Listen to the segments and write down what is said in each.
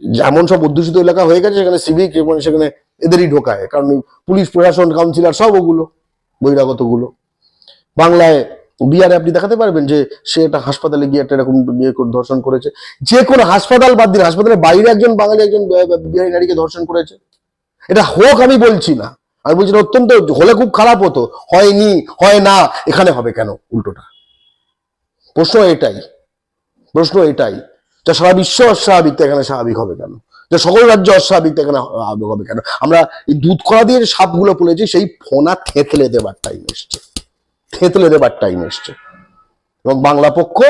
যেমন সব অধ্যুষিত এলাকা হয়ে গেছে, সেখানে সিভিক এবং সেখানে এদেরই ঢোকায়। কারণ পুলিশ, প্রশাসন কাউন্সিলর সব ওগুলো বহিরাগতগুলো বাংলায় বিহারে আপনি দেখাতে পারবেন যে সে একটা হাসপাতালে গিয়ে একটা এরকম করে ধর্ষণ করেছে। যে কোনো হাসপাতাল বাদ দিন হাসপাতালের বাইরে একজন বাঙালি, একজন বিহারি নারীকে ধর্ষণ করেছে। এটা হোক আমি বলছি না। আমি বলছি অত্যন্ত হলে খুব খারাপ হতো। হয়নি, হয় না, এখানে হবে কেন? উল্টোটা। প্রশ্ন এটাই। প্রশ্ন এটাই। যা সারা বিশ্ব অস্বাভাবিক এখানে স্বাভাবিক হবে কেন? যে সকল রাজ্য অস্বাভাবিক এখানে স্বাভাবিক হবে কেন? আমরা এই দুধ করা দিয়ে সাপগুলো পড়েছি সেই ফোনা থেতলে দেবার টাইম এসছে। থেতলে দেবার টাইম এসছে। এবং বাংলা পক্ষ,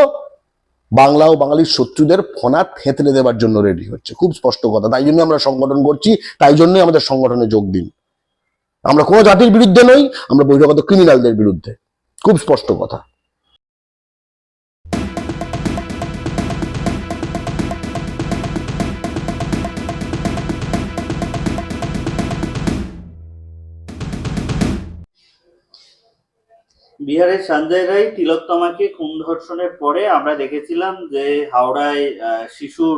বাংলা ও বাঙালির শত্রুদের ফোনা থেতলে দেবার জন্য রেডি হচ্ছে। খুব স্পষ্ট কথা। তাই জন্য আমরা সংগঠন করছি, তাই জন্যই আমাদের সংগঠনে যোগ দিন। আমরা কোনো জাতির বিরুদ্ধে নই, আমরা বহিরাগত ক্রিমিনালদের বিরুদ্ধে। খুব স্পষ্ট কথা। বিহারের সঞ্জয় রায় তিলোত্তমাকে খুন ধর্ষণের পরে আমরা দেখেছিলাম যে হাওড়ায় শিশুর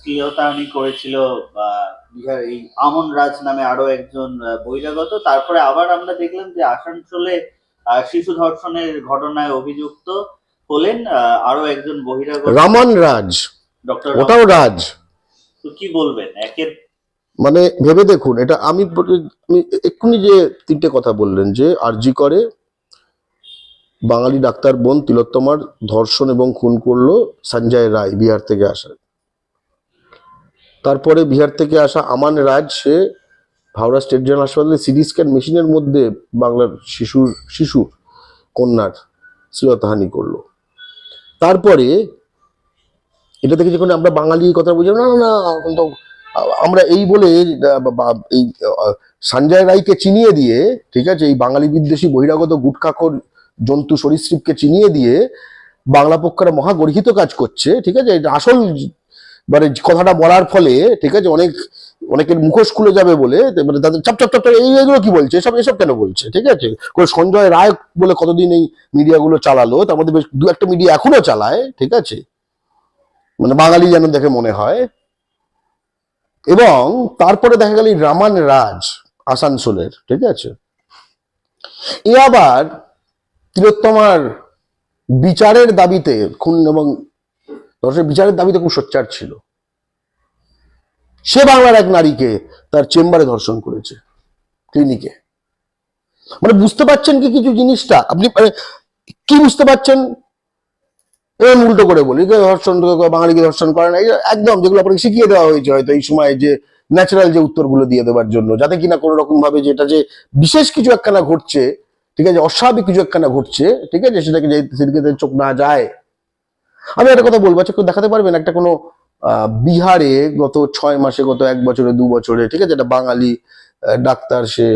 শ্লীলতাহানি করেছিল বিহার এই আমন রাজ নামে আরও একজন বহিরাগত। তারপরে আবার আমরা দেখলাম যে আসানসোলে শিশু ধর্ষণের ঘটনায় অভিযুক্ত হলেন আরও একজন বহিরাগত। রামান রাজ। ডক্টর ওটাও রাজ। তো কি বলবেন? একের মানে ভেবে দেখুন এটা আমি আমি এক্ষুনি যে তিনটে কথা বললেন যে আরজি করে বাঙালি ডাক্তার বোন তিলোত্তমার ধর্ষণ এবং খুন করল সঞ্জয় রায় বিহার থেকে আসা। তারপরে বিহার থেকে আসা আমান রাজ, সে হাওড়া স্টেট জেনারেল হাসপাতালে সিটি স্ক্যান মেশিনের মধ্যে বাংলার শিশুর, শিশু কন্যার শ্লীলতাহানি করল। তারপরে এটা থেকে যখন আমরা বাঙালি কথা বুঝলাম, না না আমরা এই বলে এই সঞ্জয় রায়কে চিনিয়ে দিয়ে, ঠিক আছে, এই বাঙালি বিদ্বেষী বহিরাগত গুটখাকর জন্তু সরীসৃপকে চিনিয়ে দিয়ে বাংলা পক্ষরা মহা গর্হিত কাজ করছে, ঠিক আছে? আসল মানে কথাটা বলার ফলে, ঠিক আছে? অনেক, অনেকের মুখোশ খুলে যাবে বলে মানে তাদের চাপ চাপ চাপ চাপ, এই এগুলো কি বলছে? এসব এসব কেন বলছে, ঠিক আছে? সঞ্জয় রায় বলে কতদিন এই মিডিয়াগুলো চালালো? তার মধ্যে বেশ দু একটা মিডিয়া এখনও চালায়, ঠিক আছে? মানে বাঙালি যেন দেখে মনে হয়। এবং তারপরে দেখা গেল রামান রাজ আসানসোলের, ঠিক আছে? এ আবার তিলোত্তমার বিচারের দাবিতে খুন এবং ধর্ষণের বিচারের দাবিতে খুব সোচ্চার ছিল। সে বাংলার এক নারীকে তার চেম্বারে ধর্ষণ করেছে, ক্লিনিকে। মানে বুঝতে পারছেন কি কিছু জিনিসটা? আপনি মানে কি বুঝতে পারছেন? এরকম উল্টো করে বলি ধর্ষণ বাঙালিকে ধর্ষণ করে না একদম যেগুলো আপনাকে শিখিয়ে দেওয়া হয়েছে হয়তো এই সময় যে ন্যাচারাল যে উত্তরগুলো দিয়ে দেওয়ার জন্য, যাতে কিনা কোনো রকম ভাবে যেটা যে বিশেষ কিছু একখানা ঘটছে ঠিক আছে অস্বাভাবিক কিছু একখানা ঘটছে ঠিক আছে সেটাকে সেদিকে চোখ না যায়। আমি একটা কথা বলব আচ্ছা দেখাতে পারবেন? একটা কোনো বিহারে গত ছয় মাসে গত এক বছরে দু বছরে ঠিক আছে একটা বাঙালি ডাক্তার সে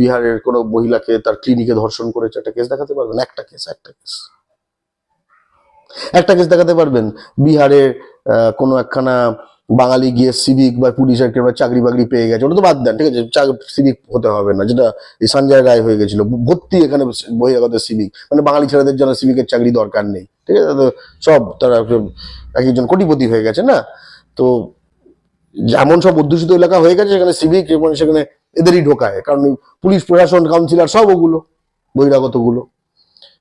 বিহারের কোনো মহিলাকে তার ক্লিনিকে ধর্ষণ করেছে একটা কেস দেখাতে পারবেন? একটা কেস একটা কেস। একটা কেস দেখাতে পারবেন? বিহারে আহ, কোনো একখানা বাঙালি গিয়ে সিভিক বা পুলিশের কিংবা চাকরি বাকরি পেয়ে গেছে, ওটা তো বাদ দেন, ঠিক আছে? সিভিক হতে হবে না, যেটা এই সঞ্জয় রায় হয়ে গেছিল, ভর্তি এখানে বহিরাগত সিভিক মানে বাঙালি ছেলেদের জন্য সিভিকের চাকরি দরকার নেই, ঠিক আছে? তো সব তারা এক একজন কোটিপতি হয়ে গেছে, না? তো যেমন সব অধ্যুষিত এলাকা হয়ে গেছে, সেখানে সিভিক এবং সেখানে এদেরই ঢোকায়, কারণ পুলিশ প্রশাসন কাউন্সিলর সব ওগুলো বহিরাগতগুলো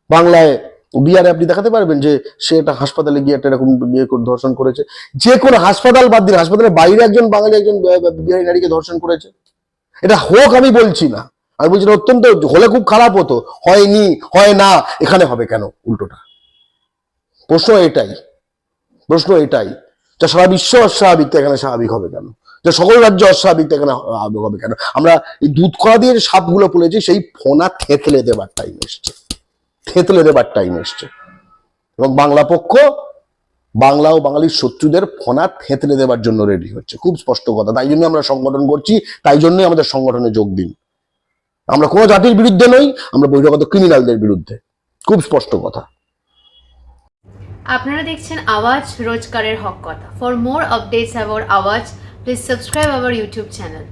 বাংলায় বিহারে আপনি দেখাতে পারবেন যে সে একটা হাসপাতালে গিয়ে একটা এরকম ইয়ে ধর্ষণ করেছে। যে কোনো হাসপাতাল বাদ দিন হাসপাতালের বাইরে একজন বাঙালি, একজন বিহারি নারীকে ধর্ষণ করেছে। এটা হোক আমি বলছি না। আমি বলছি অত্যন্ত হলে খুব খারাপ হতো। হয়নি, হয় না, এখানে হবে কেন? উল্টোটা। প্রশ্ন এটাই। প্রশ্ন এটাই। যা সারা বিশ্ব অস্বাভাবিক এখানে স্বাভাবিক হবে কেন? যে সকল রাজ্য অস্বাভাবিক এখানে হবে কেন? আমরা এই দুধ করা দিয়ে সাপগুলো পড়েছি সেই ফোনা থেতলে দেবার টাইম এসছে। থেতলে দেবার টাইম এসছে। এবং বাংলা পক্ষ, বাংলা ও বাঙালির শত্রুদের ফোনা থেতলে দেবার জন্য রেডি হচ্ছে। খুব স্পষ্ট কথা। তাই জন্য আমরা সংগঠন করছি, তাই জন্যই আমাদের সংগঠনে যোগ দিন। আমরা কোনো জাতির বিরুদ্ধে নই, আমরা বহিরাগত ক্রিমিনালদের বিরুদ্ধে। খুব স্পষ্ট কথা। আপনারা দেখছেন আওয়াজ রোজকারের হক কথা। For more updates about Awaaz please subscribe our YouTube channel